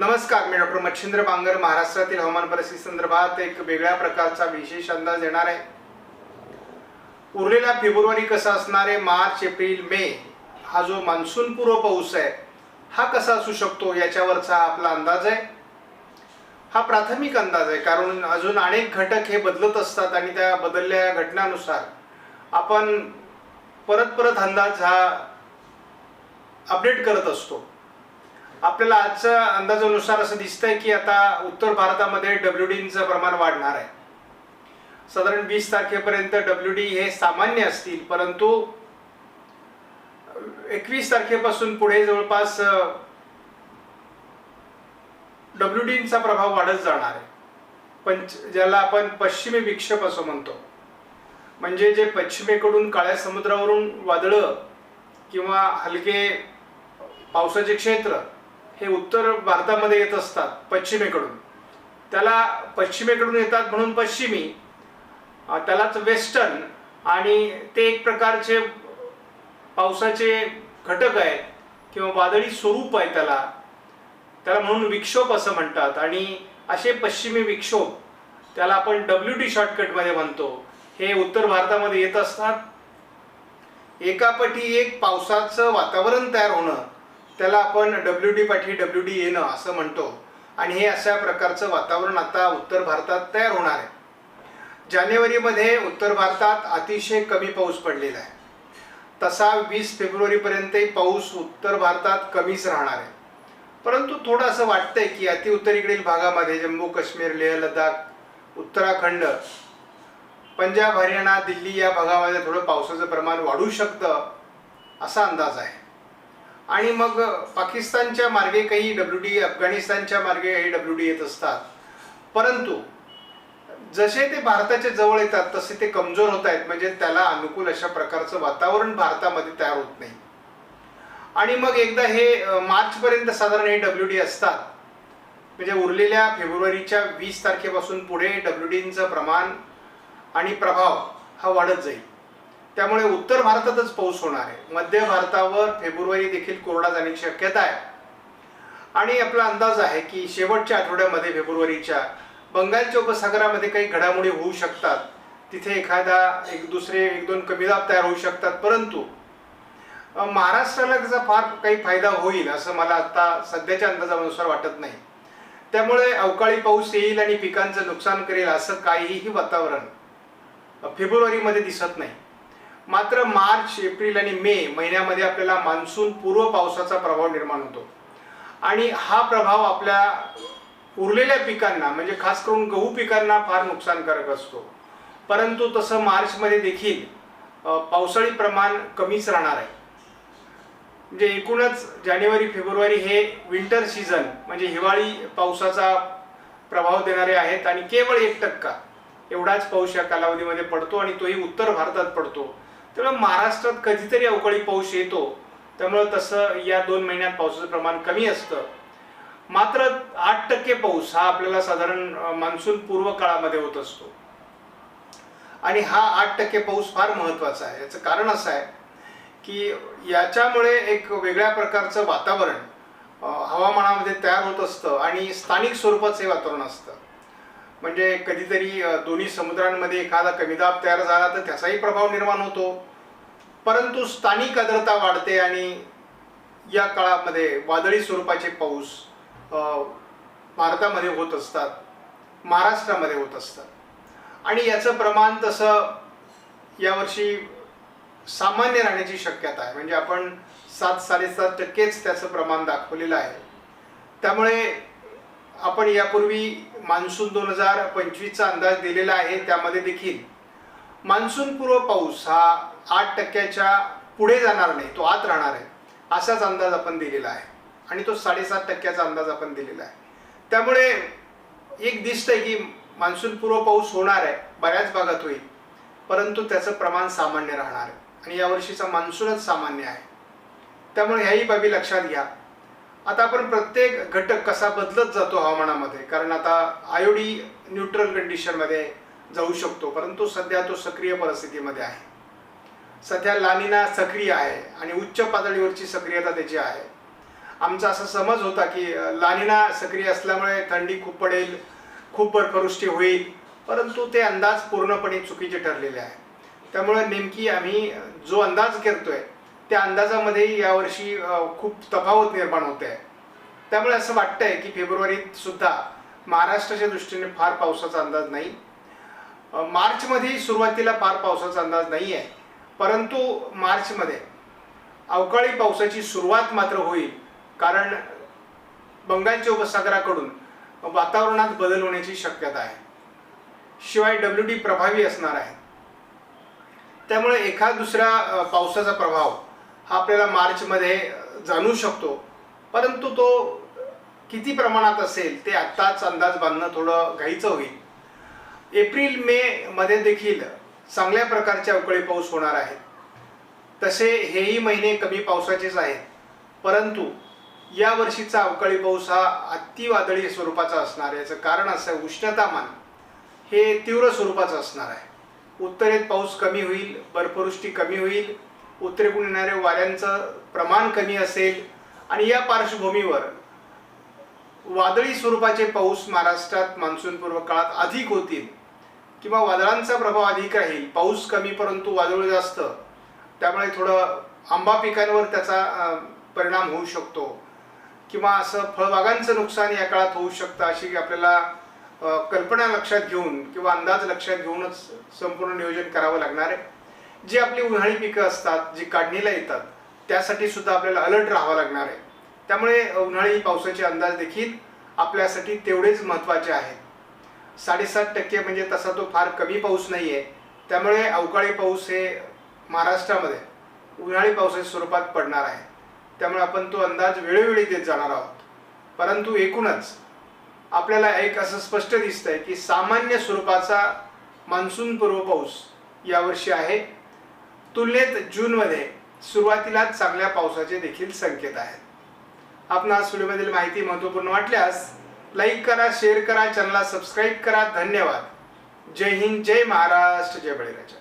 नमस्कार मी डॉक्टर मच्छिंद्र बांगर महाराष्ट्रातील हवामान परिस्थिती संदर्भात एक वेगळ्या प्रकारचा विशेष अंदाज देणार आहे. उरलेला फेब्रुवारी कसा असणार आहे? मार्च एप्रिल मे हा जो मान्सून पूर्व पाऊस आहे हा कसा असू शकतो याच्यावरचा हा आपला अंदाज आहे. हा प्राथमिक अंदाज आहे कारण अजून अनेक घटक हे बदलत असतात आणि त्या बदलल्या घटनानुसार आपण परत परत अंदाज हा अपडेट करत असतो. आपल्याला आजच्या अंदाजानुसार असं दिसतंय की आता उत्तर भारतामध्ये डब्ल्यू डीचं प्रमाण वाढणार आहे. साधारण वीस तारखेपर्यंत डब्ल्यू डी हे सामान्य असतील परंतु एकवीस तारखेपासून पुढे जवळपास डब्ल्यू डीचा प्रभाव वाढत जाणार आहे. पंच ज्याला आपण पश्चिमी विक्षेप असं म्हणतो. म्हणजे जे पश्चिमेकडून काळ्या समुद्रावरून वादळं किंवा हलके पावसाचे क्षेत्र हे उत्तर भारतामध्ये येत असतात पश्चिमेकडून. त्याला पश्चिमेकडून येतात म्हणून पश्चिमी त्यालाच वेस्टर्न आणि ते एक प्रकारचे पावसाचे घटक आहेत किंवा वादळी स्वरूप आहे त्याला. त्याला म्हणून विक्षोभ असं म्हणतात आणि असे पश्चिमी विक्षोभ त्याला आपण डब्ल्यू डी शॉर्टकटमध्ये म्हणतो. हे उत्तर भारतामध्ये येत असतात. एकापटी एक पावसाचं वातावरण तयार होणं त्याला आपण डब्ल्यू डी पाठी डब्ल्यू डी येणं असं म्हणतो. आणि हे अशा प्रकारचं वातावरण आता उत्तर भारतात तयार होणार आहे. जानेवारीमध्ये उत्तर भारतात अतिशय कमी पाऊस पडलेला आहे. तसा वीस फेब्रुवारीपर्यंतही पाऊस उत्तर भारतात कमीच राहणार आहे. परंतु थोडं असं वाटतंय की अति उत्तरेकडील भागामध्ये जम्मू काश्मीर लेह लडाख उत्तराखंड पंजाब हरियाणा दिल्ली या भागामध्ये थोडं पावसाचं प्रमाण वाढू शकतं असा अंदाज आहे. आणि मग पाकिस्तानच्या मार्गे काही डब्ल्यू डी अफगाणिस्तानच्या मार्गे काही डब्ल्यू डी येत असतात. परंतु जसे ते भारताच्या जवळ येतात तसे ते कमजोर होत आहेत. म्हणजे त्याला अनुकूल अशा प्रकारचं वातावरण भारतामध्ये तयार होत नाही. आणि मग एकदा हे मार्चपर्यंत साधारण हे डब्ल्यू डी असतात. म्हणजे उरलेल्या फेब्रुवारीच्या वीस तारखेपासून पुढे डब्ल्यू डीचं प्रमाण आणि प्रभाव हा वाढत जाईल. त्यामुळे उत्तर भारतातच पाऊस होणार आहे. मध्य भारतावर फेब्रुवारी देखील कोरडा जाण्याची शक्यता आहे. आणि आपला अंदाज आहे की शेवटच्या आठवड्यामध्ये फेब्रुवारीच्या बंगालच्या उपसागरामध्ये काही घडामोडी होऊ शकतात. तिथे एखादा एक दुसरे एक दोन कमी दाब तयार होऊ शकतात. परंतु महाराष्ट्राला त्याचा फार काही फायदा होईल असं मला आता सध्याच्या अंदाजानुसार वाटत नाही. त्यामुळे अवकाळी पाऊस येईल आणि पिकांचं नुकसान करेल असं काहीही वातावरण फेब्रुवारीमध्ये दिसत नाही. मात्र मार्च एप्रिल आणि मे महिन्यामध्ये आपल्याला मान्सून पूर्व पावसाचा प्रभाव निर्माण होतो. आणि हा प्रभाव आपल्या उरलेल्या पिकांना म्हणजे खास करून गहू पिकांना फार नुकसानकारक असतो. परंतु तसं मार्चमध्ये देखील पावसाळी प्रमाण कमीच राहणार आहे. म्हणजे एकूणच जानेवारी फेब्रुवारी हे विंटर सीझन म्हणजे हिवाळी पावसाचा प्रभाव देणारे आहेत आणि केवळ एक टक्का एवढाच पाऊस या कालावधीमध्ये पडतो आणि तोही उत्तर भारतात पडतो. त्यामुळे महाराष्ट्रात कधीतरी अवकाळी पाऊस येतो. त्यामुळं तसं या दोन महिन्यात पावसाचं प्रमाण कमी असतं. मात्र आठ टक्के पाऊस हा आपल्याला साधारण मान्सून पूर्व काळामध्ये होत असतो. आणि हा आठ टक्के पाऊस फार महत्त्वाचा आहे. याचं कारण असं आहे की याच्यामुळे एक वेगळ्या प्रकारचं वातावरण हवामानामध्ये तयार होत असतं आणि स्थानिक स्वरूपाचं हे वातावरण असतं. म्हणजे कधीतरी दोन्ही समुद्रांमध्ये एखादा कमीदाब तयार झाला तर त्याचाही प्रभाव निर्माण होतो. परंतु स्थानिक आर्द्रता वाढते आणि या काळामध्ये वादळी स्वरूपाचे पाऊस भारतामध्ये होत असतात महाराष्ट्रामध्ये होत असतात. आणि याचं प्रमाण तसं यावर्षी सामान्य राहण्याची शक्यता आहे. म्हणजे आपण सात साडेसात टक्केच त्याचं प्रमाण दाखवलेलं आहे. त्यामुळे आपण यापूर्वी मान्सून दोन हजार पंचवीसचा अंदाज दिलेला आहे त्यामध्ये देखील. मान्सून पूर्व पाऊस हा आठ टक्क्याच्या पुढे जाणार नाही तो आत राहणार आहे असाच अंदाज आपण दिलेला आहे. आणि तो साडेसात टक्क्याचा अंदाज आपण दिलेला आहे. त्यामुळे एक दिसतंय की मान्सूनपूर्व पाऊस होणार आहे बऱ्याच भागात होईल परंतु त्याचं प्रमाण सामान्य राहणार आहे. आणि यावर्षीचा मान्सूनच सामान्य आहे. त्यामुळे ह्याही बाबी लक्षात घ्या. आता आपण प्रत्येक घटक कसा बदलत जातो हवामानामध्ये? कारण आता आयोडी न्यूट्रल कंडिशनमध्ये जाऊ शकतो परंतु सध्या तो सक्रिय परिस्थितीमध्ये आहे. सध्या लानिना सक्रिय आहे आणि उच्च पातळीवरची सक्रियता त्याची आहे. आमचा असा समज होता की लानिना सक्रिय असल्यामुळे थंडी खूप पडेल खूप बर्फवृष्टी होईल परंतु ते अंदाज पूर्णपणे चुकीचे ठरलेले आहे. त्यामुळे नेमकी आम्ही जो अंदाज करतोय त्या अंदाजामध्ये यावर्षी खूप तफावत निर्माण होते. आहे त्यामुळे असं वाटतंय की फेब्रुवारीत सुद्धा महाराष्ट्राच्या दृष्टीने फार पावसाचा अंदाज नाही. मार्चमध्ये सुरुवातीला फार पावसाचा अंदाज नाही आहे परंतु मार्चमध्ये अवकाळी पावसाची सुरुवात मात्र होईल. कारण बंगालच्या उपसागराकडून वातावरणात बदल होण्याची शक्यता आहे. शिवाय डब्ल्यू डी प्रभावी असणार आहे. त्यामुळे एखाद दुसऱ्या पावसाचा प्रभाव हा आपल्याला मार्चमध्ये जाणू शकतो. परंतु तो किती प्रमाणात असेल ते आत्ताच अंदाज बांधणं थोडं घाईचं होईल. एप्रिल मे मध्ये देखील चांगल्या प्रकारचे अवकाळी पाऊस होणार आहेत तसे हेही महिने कमी पावसाचेच आहेत. परंतु या वर्षीचा अवकाळी पाऊस हा अतिवादळी स्वरूपाचा असणार आहे. याचं कारण असं उष्णतामान हे तीव्र स्वरूपाचं असणार आहे. उत्तरेत पाऊस कमी होईल बर्फवृष्टी कमी होईल उत्तरेकडून येणाऱ्या वाऱ्यांचं प्रमाण कमी असेल आणि या पार्श्वभूमीवर वादळी स्वरूपाचे पाऊस महाराष्ट्रात मान्सूनपूर्व काळात अधिक होतील किंवा वादळांचा प्रभाव अधिक राहील पाऊस कमी परंतु वादळ जास्त त्यामुळे थोडं आंबा पिकांवर त्याचा परिणाम होऊ शकतो किंवा असं फळबागांचं नुकसान या काळात होऊ शकतं अशी आपल्याला कल्पना लक्षात घेऊन किंवा अंदाज लक्षात घेऊनच संपूर्ण नियोजन करावं लागणार आहे. जी आपली उन्हाळी पिकं असतात जी काढणीला येतात त्यासाठी सुद्धा आपल्याला अलर्ट राहावं लागणार आहे. त्यामुळे उन्हाळी पावसाचे अंदाज देखील आपल्यासाठी तेवढेच महत्त्वाचे आहेत. साडेसात टक्के म्हणजे तसा तो फार कमी पाऊस नाही आहे त्यामुळे अवकाळी पाऊस हे महाराष्ट्रामध्ये उन्हाळी पावसाच्या स्वरूपात पडणार आहे. त्यामुळे आपण तो अंदाज वेळोवेळी देत जाणार आहोत. परंतु एकूणच आपल्याला एक असं स्पष्ट दिसतंय की सामान्य स्वरूपाचा मान्सूनपूर्व पाऊस यावर्षी आहे. तुलनेत जूनमध्ये सुरुवातीलाच चांगल्या पावसाचे देखील संकेत आहेत. आपणास व्हिडिओमधील माहिती महत्त्वपूर्ण वाटल्यास लाईक करा शेअर करा चॅनलला सबस्क्राईब करा. धन्यवाद. जय हिंद जय महाराष्ट्र जय बळीराजा.